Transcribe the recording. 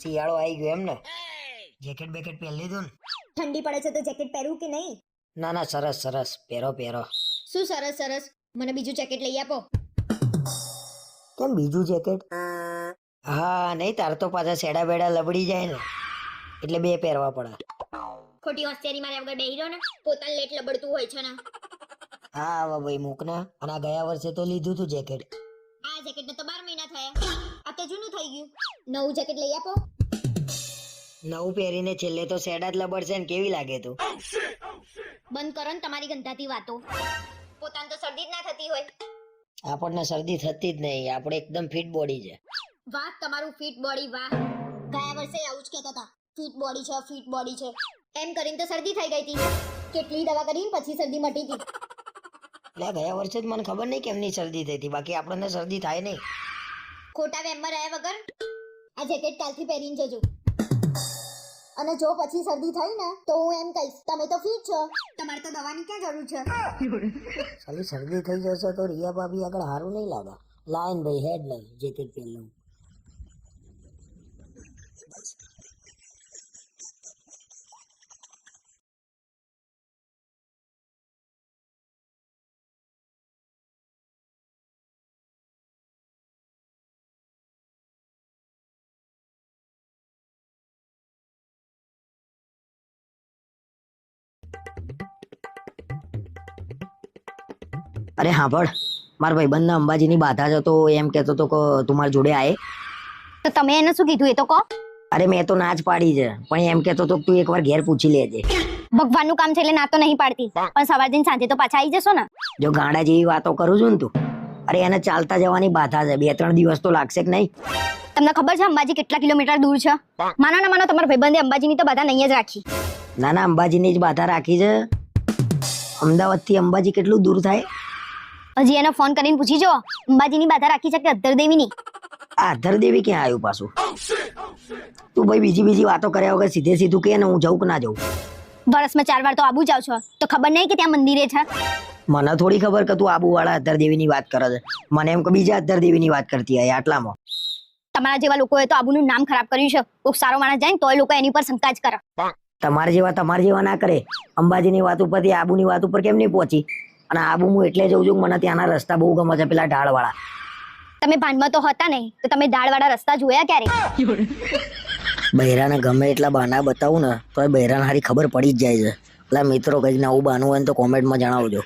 શિયાળો આવી ગયો એમ ને જેકેટ બેકેટ પહેરી લીધું ને. ઠંડી પડે છે તો જેકેટ પહેરું કે નહીં? ના ના સરસ સરસ. પહેરો પહેરો. શું સરસ સરસ? મને બીજું જેકેટ લઈ આપો. કેમ બીજું જેકેટ? હા નહીં તાર તો પાછા સેડા બેડા લબડી જાય ને. એટલે બે પહેરવા પડે. ખોટી હોસ્ટેરી માર્યા વગર બેહી રહ્યો ને? પોતાને લેટ લબડતું હોય છે ને. હા હવે ભાઈ મૂક ને અને આ ગયા વર્ષે તો લીધું તું જેકેટ. આ જેકેટને તો જૂનું થઈ ગયું. નવું જેકેટ લઈ આપો. નવું પહેરીને છેલ્લે તો સેડા જ લબડશે ને કેવી લાગે તું? બંધ કરો ને તમારી ગંધાતી વાતો. પોતાને તો શરદી જ ના થતી હોય. આપણને શરદી થતી જ નહીં આપણે એકદમ ફિટ બોડી છે. વાહ તમારું ફિટ બોડી વાહ. ગયા વર્ષે આવું જ કહેતા હતા. ફિટ બોડી છે ફિટ બોડી છે. એમ કરીને તો શરદી થઈ ગઈ હતી. કેટલી દવા કરીને પછી શરદી મટી હતી એટલે ગયા વર્ષે જ મને ખબર નહીં કેમની શરદી થઈ હતી. બાકી આપણને શરદી થાય નહીં. ખોટા વેમમાં રહ્યા વગર આ જેકેટ કાલથી પહેરીને જજો. અને જો પછી શરદી થઈ ને, તો હું એમ કહીશ, તમે તો ફિટ છો. તમારે તો દવાની ક્યાં જરૂર છે? ખાલી શરદી થઈ જશે તો રિયા ભાભી આગળ સારું નહીં લાગે. લાઈન ભાઈ હેડ લઈ જેકેટ પહેરી લઉં અરે હા પણ મારા અંબાજી અંબાજીની બાધા છે તો એમ કહેતો હતો કે તું મારી જોડે આય. તો તમે એને શું કીધું એ તો કહો. અરે મેં તો ના જ પાડી છે પણ એમ કહેતો હતો કે તું એકવાર ઘેર પૂછી લેજે. ભગવાનનું કામ છે એટલે ના તો નહીં પાડતી પણ સવાર દિન સાંજે તો પાછા આવી જશો ને. જો ગાંડા જેવી વાતો કરું છું ને તું અરે એને ચાલતા જવાની બાધા છે બે ત્રણ દિવસ તો લાગશે કે નહીં? તમને ખબર છે અંબાજી કેટલા કિલોમીટર દૂર છે? માનો ના માનો તમારા ભાઈબંધે અંબાજીની તો બધા નહીં જ રાખી. ના ના અંબાજીની જ બાધા રાખી છે. અમદાવાદથી અંબાજી કેટલું દૂર થાય? હજી એને ફોન કરીને પૂછી જો અંબાજીની બાધા રાખી છે કે અધર દેવીની આ અધર દેવી ક્યાં આવ્યું પાછું? તું ભાઈ બીજી બીજી વાતો કર્યા વગર સીધે સીધું કે હું જઉં કે ના જઉં? વર્ષમાં ચાર વાર તો આબુ જાવ છો. તો ખબર નહીં કે ત્યાં મંદિરે છે? મને થોડી ખબર કે તું આબુવાળા અધર દેવીની વાત કરે છે. મને એમ કે બીજા અધર દેવીની વાત કરતી હોય આટલામાં. તમારા જેવા લોકોએ તો આબુનું નામ ખરાબ કર્યું છે. કોઈક સારો માણસ જાય ને તોય લોકો એની પર શંકા જ કરે. તમારા જેવા તમારા જેવા ના કરે. અંબાજીની વાત ઉપરથી આબુની વાત ઉપર કેમ નહીં પહોંચી? અને આબુ હું એટલે જઉં છું મને ત્યાંના રસ્તા બહુ ગમે છે પેલા ઢાળવાળા. તમે ભાનમાં તો હતા નહીં તો તમે ઢાળવાળા રસ્તા જોયા ક્યારે? બૈરાને ગમે એટલા બહાના બતાવું ને તો એ બૈરાને હારી ખબર પડી જ જાય છે. એટલે મિત્રો કંઈક નવું બાનું હોય ને તો કોમેન્ટમાં જણાવજો.